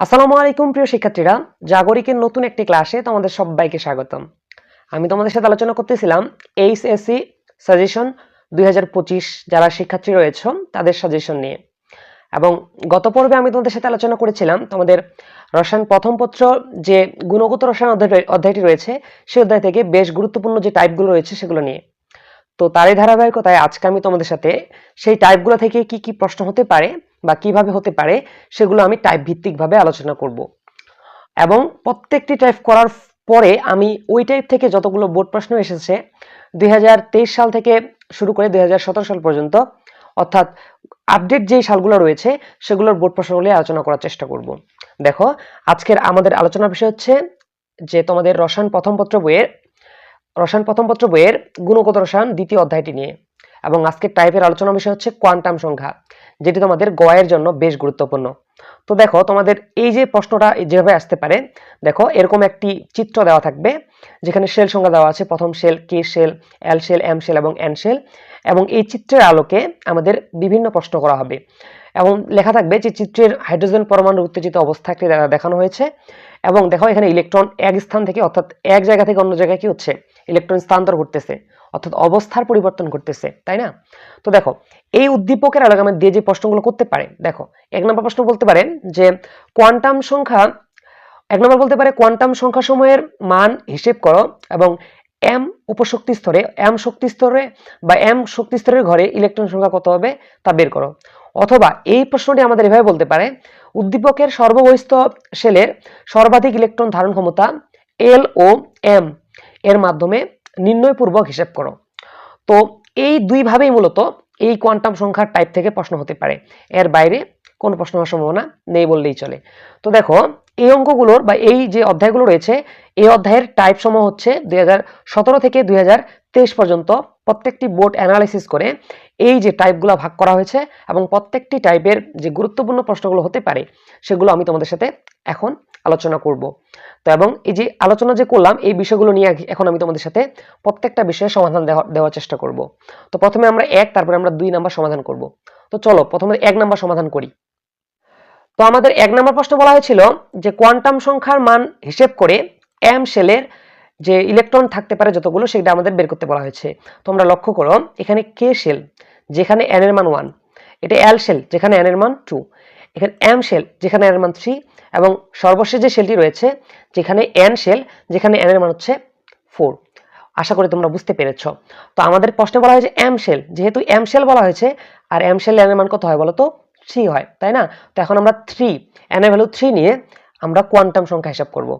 আসসালামু আলাইকুম, প্রিয় শিক্ষার্থীরা। জাগরিকের নতুন একটি ক্লাসে তোমাদের সবাইকে স্বাগতম। আমি তোমাদের সাথে আলোচনা করতেছিলাম এইচএসসি সাজেশন দুই হাজার পঁচিশ। যারা শিক্ষার্থী রয়েছে, তাদের সাজেশন নিয়ে। এবং গত পর্বে আমি তোমাদের সাথে আলোচনা করেছিলাম তোমাদের রসায়ন প্রথম পত্র যে গুণগত রসায়ন অধ্যায় অধ্যায়টি রয়েছে সেই অধ্যায় থেকে বেশ গুরুত্বপূর্ণ যে টাইপগুলো রয়েছে সেগুলো নিয়ে। তো তারই ধারাবাহিকতায় আজকে আমি তোমাদের সাথে সেই টাইপগুলো থেকে কি কি প্রশ্ন হতে পারে বা কীভাবে হতে পারে সেগুলো আমি টাইপ ভিত্তিকভাবে আলোচনা করব। এবং প্রত্যেকটি টাইপ করার পরে আমি ওই টাইপ থেকে যতগুলো বোর্ড প্রশ্ন এসেছে দুই সাল থেকে শুরু করে দুই সাল পর্যন্ত, অর্থাৎ আপডেট যে সালগুলো রয়েছে সেগুলোর বোর্ড প্রশ্নগুলি আলোচনা করার চেষ্টা করব। দেখো, আজকের আমাদের আলোচনার বিষয় হচ্ছে যে তোমাদের রসায়ন প্রথম পত্র বইয়ের, রসায়ন প্রথম পত্র বইয়ের গুণগত রসায়ন দ্বিতীয় অধ্যায়টি নিয়ে। এবং আজকের টাইপের আলোচনা বিষয় হচ্ছে কোয়ান্টাম সংখ্যা। যেটি তোমাদের গয়ের জন্য বেশ গুরুত্বপূর্ণ। তো দেখো, তোমাদের এই যে প্রশ্নটা যেভাবে আসতে পারে, দেখো, এরকম একটি চিত্র দেওয়া থাকবে, যেখানে সেল সংখ্যা দেওয়া আছে, প্রথম shell K shell L shell M shell এবং এন সেল এবং এই চিত্রের আলোকে আমাদের বিভিন্ন প্রশ্ন করা হবে। এবং লেখা থাকবে যে চিত্রের হাইড্রোজেন পরমাণু উত্তেজিত অবস্থা একটি দেখানো হয়েছে। এবং দেখো এখানে ইলেকট্রন এক স্থান থেকে অর্থাৎ এক জায়গা থেকে অন্য জায়গায় কি হচ্ছে? ইলেকট্রন স্থানান্তর করতেছে অর্থাৎ অবস্থার পরিবর্তন করতেছে তাই না? তো দেখো, এই উদ্দীপকের আলোকে দিয়ে যে প্রশ্নগুলো করতে পারে, দেখো, এক নম্বর প্রশ্ন বলতে পারে যে কোয়ান্টাম সংখ্যা, এক নম্বর বলতে পারে কোয়ান্টাম সংখ্যা সময়ের মান হিসেব করো এবং এম উপশক্তি স্তরে এম শক্তি স্তরে বা এম শক্তি স্তরের ঘরে ইলেকট্রন সংখ্যা কত হবে তা বের করো। অথবা এই প্রশ্নটি আমাদের এভাবে বলতে পারে, উদ্দীপকের সর্ববহিস্থ সেলের সর্বাধিক ইলেকট্রন ধারণ ক্ষমতা এল ও এম এর মাধ্যমে নির্ণয়পূর্বক হিসেব করো। তো এই দুইভাবেই মূলত এই কোয়ান্টাম সংখ্যার টাইপ থেকে প্রশ্ন হতে পারে। এর বাইরে কোনো প্রশ্ন হওয়ার সম্ভাবনা নেই বললেই চলে। তো দেখো, এই অঙ্কগুলোর বা এই যে অধ্যায়গুলো রয়েছে, এই অধ্যায়ের টাইপ সমূহ হচ্ছে দুই হাজার সতেরো থেকে দুই হাজার তেইশ পর্যন্ত প্রত্যেকটি বোর্ড অ্যানালাইসিস করে এই যে টাইপগুলো ভাগ করা হয়েছে এবং প্রত্যেকটি টাইপের যে গুরুত্বপূর্ণ প্রশ্নগুলো হতে পারে, সেগুলো আমি তোমাদের সাথে এখন আলোচনা করব। তো এবং এই যে আলোচনা যে করলাম, এই বিষয়গুলো নিয়ে এখন আমি তোমাদের সাথে প্রত্যেকটা বিষয়ে সমাধান দেওয়ার চেষ্টা করব। তো প্রথমে আমরা এক, তারপরে আমরা দুই নাম্বার সমাধান করব। তো চলো, প্রথমে এক নাম্বার সমাধান করি। তো আমাদের এক নম্বর প্রশ্ন বলা হয়েছিল যে কোয়ান্টাম সংখ্যার মান হিসেব করে এম সেলের যে ইলেকট্রন থাকতে পারে যতগুলো, সেটা আমাদের বের করতে বলা হয়েছে। তোমরা লক্ষ্য করো, এখানে কে সেল যেখানে এন এর মান ওয়ান এটা এল সেল যেখানে এন এর মান টু এখানে এম সেল যেখানে এন এর মান থ্রি এবং সর্বশেষ যে সেলটি রয়েছে, যেখানে এন সেল যেখানে এন এর মান হচ্ছে ফোর আশা করি তোমরা বুঝতে পেরেছ। তো আমাদের প্রশ্নে বলা হয়েছে এম সেল যেহেতু এম সেল বলা হয়েছে, আর এম এন এর মান কত হয় বলো তো থ্রি হয়, তাই না? তো এখন আমরা থ্রি এন এর ভ্যালু থ্রি নিয়ে আমরা কোয়ান্টাম সংখ্যা হিসাব করব।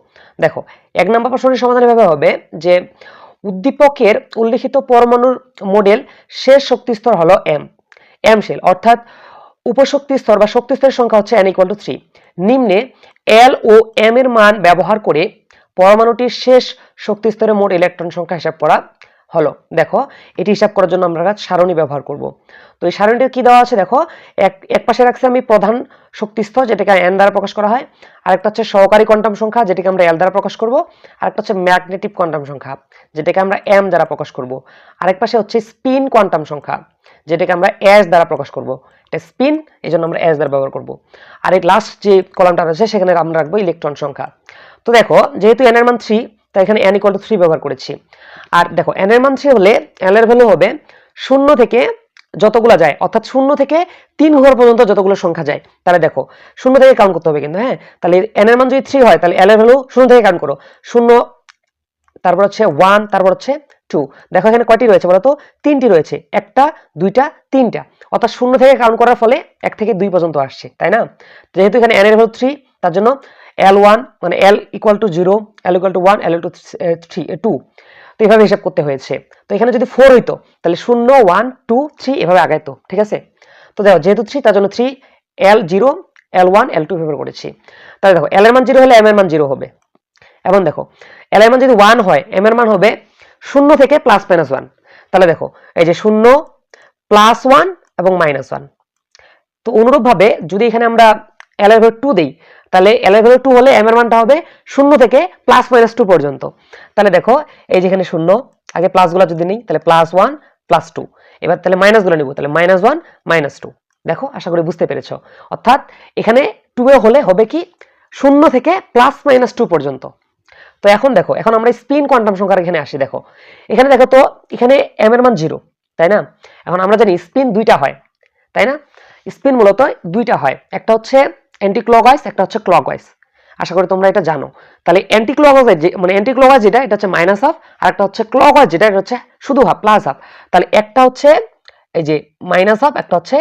দেখো, এক নম্বর প্রশ্নের সমাধান এভাবে হবে যে উদ্দীপকের উল্লিখিত পরমাণুর মডেল শেষ শক্তি স্তর হলো এম এম শেল অর্থাৎ উপশক্তি স্তর বা শক্তি স্তরের সংখ্যা হচ্ছে এন ইকুয়াল টু থ্রি নিম্নে এল ও এম এর মান ব্যবহার করে পরমাণুটির শেষ শক্তি স্তরে মোট ইলেকট্রন সংখ্যা হিসাব করা হলো। দেখো, এটি হিসাব করার জন্য আমরা সারণী ব্যবহার করব। তো এই সারণীটা কি দেওয়া আছে? দেখো, এক এক পাশে রাখছি আমি প্রধান শক্তিস্তর যেটাকে এন দ্বারা প্রকাশ করা হয়। আরেকটা হচ্ছে সহকারী কোয়ান্টাম সংখ্যা, যেটাকে আমরা এল দ্বারা প্রকাশ করব। আরেকটা হচ্ছে ম্যাগনেটিক কোয়ান্টাম সংখ্যা, যেটাকে আমরা এম দ্বারা প্রকাশ করব। আরেক পাশে হচ্ছে স্পিন কোয়ান্টাম সংখ্যা, যেটাকে আমরা এস দ্বারা প্রকাশ করব। এটা স্পিন এই জন্য আমরা এস দ্বারা ব্যবহার করব। আর এই লাস্ট যে কলামটা রয়েছে সেখানে আমরা রাখব ইলেকট্রন সংখ্যা। তো দেখো, যেহেতু এন এর মান থ্রি তাই এখানে এন ইকুয়াল টু থ্রি ব্যবহার করেছি। আর দেখো এন এর মান থ্রি হলে এল এর ভ্যালু হবে শূন্য থেকে যতগুলো যায়, অর্থাৎ শূন্য থেকে তিন ঘর পর্যন্ত যতগুলো সংখ্যা যায়। তাহলে দেখো, শূন্য থেকে কাউন্ট করতে হবে কিন্তু হ্যাঁ? তাহলে এন এর মান যদি থ্রি হয়, তাহলে এল এর ভ্যালু শূন্য থেকে কাউন্ট করো। শূন্য, তারপর হচ্ছে ওয়ান তারপর হচ্ছে টু দেখো এখানে কয়টি রয়েছে বলতো তিনটি রয়েছে। একটা, দুইটা, তিনটা। অর্থাৎ শূন্য থেকে কাউন্ট করার ফলে এক থেকে দুই পর্যন্ত আসছে, তাই না? যেহেতু এখানে এন এর ভ্যালু থ্রি তার জন্য এল ওয়ান মানে L equal to zero L equal to one L two three two তো এভাবে হিসাব করতে হয়েছে। তো এখানে যদি ফোর হইতো, তাহলে শূন্য ওয়ান টু থ্রি এভাবে আগাইতো, ঠিক আছে? তো দেখো, যেহেতু থ্রি তার জন্য three L zero L one L two এভাবে করেছি। তাহলে দেখো এল এর মান জিরো হলে এম এর মান জিরো হবে। এবং দেখো এল এর মান যদি ওয়ান হয় এম এর মান হবে শূন্য থেকে প্লাস মাইনাস ওয়ান তাহলে দেখো, এই যে শূন্য প্লাস ওয়ান এবং মাইনাস ওয়ান তো অনুরূপভাবে যদি এখানে আমরা এল এর টু দিই তাহলে এল এর টু হলে এম এর মানটা হবে শূন্য থেকে প্লাস মাইনাস টু পর্যন্ত। তাহলে দেখো, এই যেখানে শূন্য, আগে প্লাসগুলো যদি নিই, তাহলে প্লাস ওয়ান প্লাস টু এবার তাহলে মাইনাসগুলো নিব, তাহলে মাইনাস ওয়ান মাইনাস টু দেখো, আশা করি বুঝতে পেরেছ। অর্থাৎ এখানে টু এ হলে হবে কি, শূন্য থেকে প্লাস মাইনাস টু পর্যন্ত। তো এখন দেখো, এখন আমরা স্পিন কোয়ান্টাম সংখ্যার এখানে আসি, দেখো। এখানে দেখো তো, এখানে এম এর মান জিরো তাই না? এখন আমরা জানি স্পিন দুইটা হয়, তাই না? স্পিন মূলত দুইটা হয়। একটা হচ্ছে অ্যান্টি ক্লকওয়াইজ একটা হচ্ছে ক্লকওয়াইজ আশা করি তোমরা এটা জানো। তাহলে অ্যান্টি যে মানে অ্যান্টি ক্লকওয়াইজ যেটা, এটা হচ্ছে মাইনাস হাফ আর একটা হচ্ছে ক্লকওয়াইজ যেটা, এটা হচ্ছে শুধু হাফ প্লাস হাফ তাহলে একটা হচ্ছে এই যে মাইনাস হাফ একটা হচ্ছে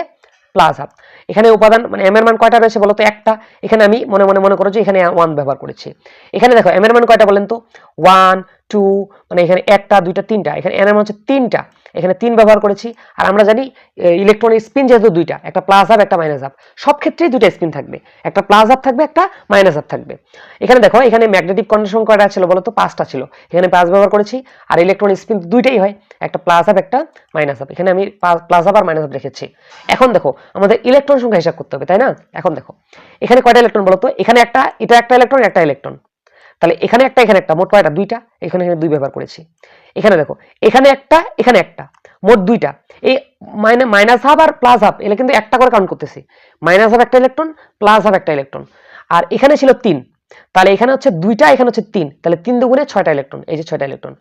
প্লাস হাফ এখানে উপাদান মানে এম এর মান কয়টা রয়েছে বলতো? একটা। এখানে আমি মনে মনে মনে করো যে এখানে ওয়ান ব্যবহার করেছি। এখানে দেখো এম এর মান কয়টা বলেন তো? ওয়ান টু মানে এখানে একটা, দুইটা, তিনটা। এখানে এন এর মান হচ্ছে তিনটা। এখানে তিন ব্যবহার করেছি। আর আমরা জানি ইলেকট্রনের স্পিন যেহেতু দুইটা, একটা প্লাস হাফ একটা মাইনাস হাফ সব ক্ষেত্রেই দুইটা স্পিন থাকবে। একটা প্লাস হাফ থাকবে, একটা মাইনাস হাফ থাকবে। এখানে দেখো, এখানে ম্যাগনেটিক কন্ডিশন কয়টা ছিল বলতো? পাঁচটা ছিল। এখানে পাঁচ ব্যবহার করেছি, আর ইলেকট্রন স্পিন দুইটাই হয়। একটা প্লাস আপ একটা মাইনাস আপ এখানে আমি প্লাস আপ আর মাইনাস আপ রেখেছি। এখন দেখো, আমাদের ইলেকট্রন সংখ্যা হিসাব করতে হবে, তাই না? এখন দেখো, এখানে কয়টা ইলেকট্রন বলতো? এখানে একটা, এটা একটা ইলেকট্রন একটা ইলেকট্রন তাহলে এখানে একটা এখানে একটা, মোট কয়টা? দুইটা। এখানে এখানে দুই ব্যবহার করেছি। এখানে দেখো, এখানে একটা এখানে একটা, মোট দুইটা। এই মাইনে, মাইনাস হাফ আর প্লাস হাফ এগুলো কিন্তু একটা করে কাউন্ট করতেছি। মাইনাস হাফ একটা ইলেকট্রন প্লাস হাফ একটা ইলেকট্রন আর এখানে ছিল তিন। তাহলে এখানে হচ্ছে দুইটা, এখানে হচ্ছে তিন। তাহলে তিন দুগুণে ছয়টা ইলেকট্রন এই যে ছয়টা ইলেকট্রন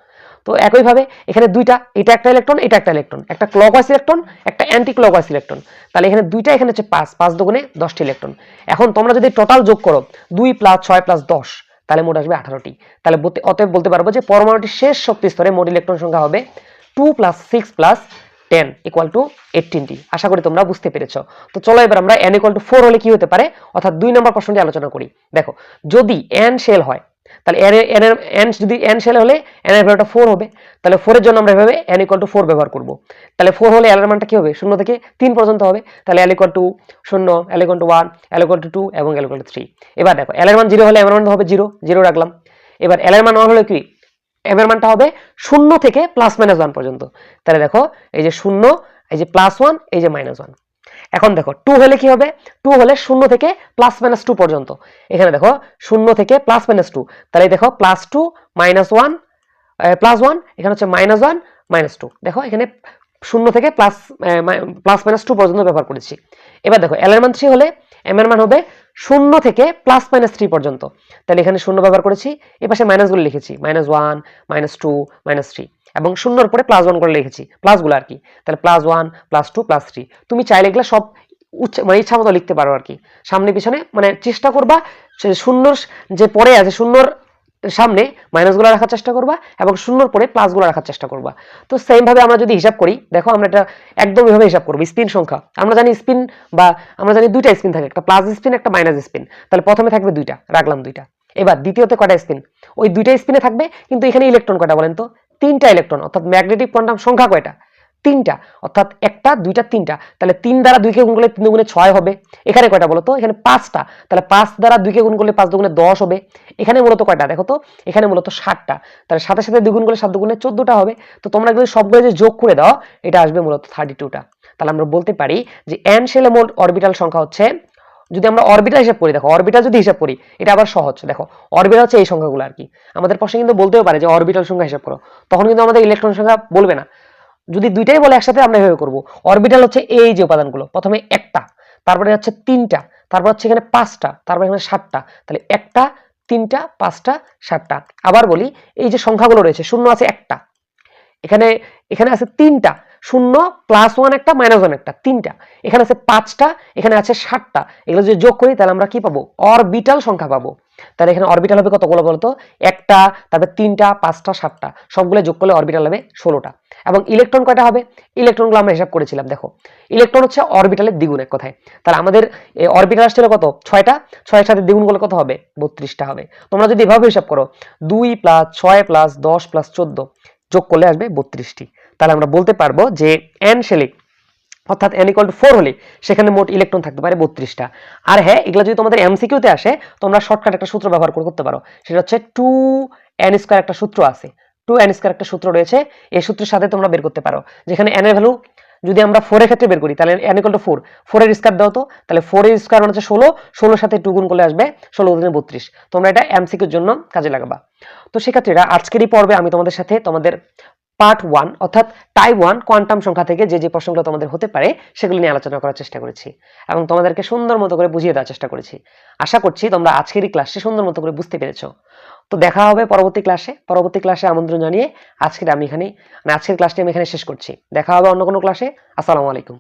তো একইভাবে এখানে দুইটা, এটা একটা ইলেকট্রন এটা একটা ইলেকট্রন একটা ক্লকওয়াইজ ইলেকট্রন একটা অ্যান্টি ক্লকওয়াইজ ইলেকট্রন তাহলে এখানে দুইটা, এখানে হচ্ছে পাঁচ পাঁচ দুগুণে দশটি ইলেকট্রন এখন তোমরা যদি টোটাল যোগ করো, দুই প্লাস ছয় প্লাস দশ তাহলে মোট আসবে আঠারোটি। তাহলে অতএব বলতে পারব যে পরমাণুটির শেষ শক্তি স্তরে মোট ইলেকট্রন সংখ্যা হবে two plus six plus ten equal to eighteen আশা করি তোমরা বুঝতে পেরেছ। তো চলো এবার আমরা এন ইকুয়াল টু ফোর হলে কি হতে পারে? অর্থাৎ দুই নম্বর প্রশ্নটি আলোচনা করি। দেখো, যদি এন শেল হয় তাহলে এন এন এর এন যদি এন শেল হলে এন এর ভ্যালুটা ফোর হবে, তাহলে ফোরের জন্য আমরা এভাবে এন ইকুয়াল টু ফোর ব্যবহার করব। তাহলে ফোর হলে এল এর মানটা কি হবে? শূন্য থেকে তিন পর্যন্ত হবে। তাহলে এল ইকুয়াল টু শূন্য L equal to one L equal to two এবং এল ইকুয়াল টু থ্রি এবার দেখো এল এর মান জিরো হলে এম এর মান হবে জিরো জিরো রাখলাম। এবার এল এর মান ওয়ান হলে কি? এম এর মানটা হবে শূন্য থেকে প্লাস মাইনাস ওয়ান পর্যন্ত। তাহলে দেখো, এই যে শূন্য, এই যে প্লাস ওয়ান এই যে মাইনাস ওয়ান এখন দেখো টু হলে কি হবে? টু হলে শূন্য থেকে প্লাস মাইনাস টু পর্যন্ত। এখানে দেখো, শূন্য থেকে প্লাস মাইনাস টু তাহলে দেখো plus two minus one plus one এখানে হচ্ছে মাইনাস ওয়ান মাইনাস টু দেখো, এখানে শূন্য থেকে প্লাস প্লাস মাইনাস টু পর্যন্ত ব্যবহার করেছি। এবার দেখো এল এর মান থ্রি হলে এম এর মান হবে শূন্য থেকে প্লাস মাইনাস থ্রি পর্যন্ত। তাহলে এখানে শূন্য ব্যবহার করেছি এ পাশে মাইনাসগুলো লিখেছি minus one minus two minus three এবং শূন্যর পরে প্লাস ওয়ান করে লিখেছি। প্লাসগুলো আর কি। তাহলে plus one plus two plus three তুমি চাইলে এগুলো সব মানে ইচ্ছা মতো লিখতে পারো আর কি। সামনে পিছনে মানে চেষ্টা করবা শূন্যর যে পরে আছে, শূন্যর সামনে মাইনাসগুলো রাখার চেষ্টা করবা এবং শূন্যর পরে প্লাসগুলো রাখার চেষ্টা করবা। তো সেম ভাবে আমরা যদি হিসাব করি, দেখো আমরা এটা একদম এভাবে হিসাব করব স্পিন সংখ্যা। আমরা জানি স্পিন বা আমরা জানি দুইটা স্পিন থাকে, একটা প্লাস স্পিন একটা মাইনাস স্পিন তাহলে প্রথমে থাকবে দুইটা, রাখলাম দুইটা। এবার দ্বিতীয়তে কটা স্পিন ওই দুইটা স্পিনে থাকবে, কিন্তু এখানে ইলেকট্রন কটা বলেন তো? তিনটা ইলেকট্রন অর্থাৎ ম্যাগনেটিক কোয়ান্টাম সংখ্যা কয়টা? তিনটা। অর্থাৎ একটা, দুইটা, তিনটা। তাহলে তিন দ্বারা দুইকে গুণ করলে তিন দুগুণে ছয় হবে। এখানে কয়টা বলো তো? এখানে পাঁচটা। তাহলে পাঁচ দ্বারা দুইকে গুণ করলে পাঁচ দুগুণে দশ হবে। এখানে মূলত কয়টা? দেখো তো, এখানে মূলত ষাটটা। তাহলে সাথে সাথে দুগুণ করলে সাত দুগুণে চোদ্দটা হবে। তো তোমরা যদি সবগুলো যে যোগ করে দাও, এটা আসবে মূলত থার্টি টুটা তাহলে আমরা বলতে পারি যে এন শেলে মোট অরবিটাল সংখ্যা হচ্ছে যদি আমরা অরবিটাল হিসাব করি, দেখো অরবিটাল যদি হিসাব করি, এটা আবার সহজ, দেখো অরবিটাল হচ্ছে এই সংখ্যাগুলো আর কি। আমাদের প্রশ্নে কিন্তু বলতেও পারে যে অরবিটাল সংখ্যা হিসাব করো, তখন কিন্তু আমাদের ইলেকট্রন সংখ্যা বলবে না। যদি দুইটাই বলে একসাথে, আমরা এভাবে করব অরবিটাল হচ্ছে এই যে উপাদানগুলো, প্রথমে একটা, তারপরে হচ্ছে তিনটা, তারপর হচ্ছে এখানে পাঁচটা, তারপর এখানে সাতটা, তাহলে একটা, তিনটা, পাঁচটা, সাতটা, আবার বলি, এই যে সংখ্যাগুলো রয়েছে, শূন্য আছে একটা, এখানে এখানে আছে তিনটা শূন্য প্লাস ওয়ান একটা মাইনাস ওয়ান একটা, তিনটা। এখানে আছে পাঁচটা, এখানে আছে ষাটটা এগুলো যদি যোগ করি, তাহলে আমরা কি পাবো? অরবিটাল সংখ্যা পাবো। তাহলে এখানে অরবিটাল হবে কতগুলো বলতো? একটা, তারপর তিনটা, পাঁচটা, সাতটা। সবগুলো যোগ করলে অরবিটাল হবে ষোলোটা। এবং ইলেকট্রন কয়টা হবে? ইলেকট্রনগুলো আমরা হিসাব করেছিলাম, দেখো। ইলেকট্রন হচ্ছে অরবিটালের দ্বিগুণ এক কথায়। তাহলে আমাদের অরবিটাল আসছিল কত? ছয়টা। ছয়ের সাথে দ্বিগুণ করলে কত হবে? বত্রিশটা হবে। তোমরা যদি এভাবে হিসাব করো, দুই প্লাস ছয় প্লাস দশ প্লাস চোদ্দ যোগ করলে আসবে বত্রিশটি। তাহলে আমরা বলতে পারব যে এন শেলিক অর্থাৎ এন ইকুয়াল টু ফোর হলে সেখানে মোট ইলেকট্রন থাকতে পারে বত্রিশটা। আর হ্যাঁ এগুলো যদি তোমাদের এমসিকিউতে আসে, তোমরা শর্টকাট একটা সূত্র ব্যবহার করে করতে পারো। সেটা হচ্ছে টু এন স্কোয়ার একটা সূত্র আছে। টু এন স্কোয়ার একটা সূত্র রয়েছে। এই সূত্রের সাথে তোমরা বের করতে পারো। যেখানে এন এর ভ্যালু যদি আমরা ফোরের ক্ষেত্রে বের করি, তাহলে এন ইকুয়াল টু ফোর ফোরের স্কোয়ার দাও তো। তাহলে ফোরের স্কোয়ার মানে হচ্ছে ষোলো। ষোলোর সাথে টু গুণ করলে আসবে ষোলো দিনে বত্রিশ। তোমরা এটা এমসিকিউর জন্য কাজে লাগাবা। তো সেক্ষেত্রে আজকের এই পর্বে আমি তোমাদের সাথে তোমাদের পার্ট ওয়ান অর্থাৎ টাই ওয়ান কোয়ান্টাম সংখ্যা থেকে যে যে প্রশ্নগুলো তোমাদের হতে পারে, সেগুলো নিয়ে আলোচনা করার চেষ্টা করেছি এবং তোমাদেরকে সুন্দর মতো করে বুঝিয়ে দেওয়ার চেষ্টা করেছি। আশা করছি তোমরা আজকের এই ক্লাসটি সুন্দর মতো করে বুঝতে পেরেছ। তো দেখা হবে পরবর্তী ক্লাসে পরবর্তী ক্লাসে আমন্ত্রণ জানিয়ে আজকের আমি এখানে মানে আজকের ক্লাসটি আমি এখানে শেষ করছি। দেখা হবে অন্য কোনো ক্লাসে আসসালামু আলাইকুম।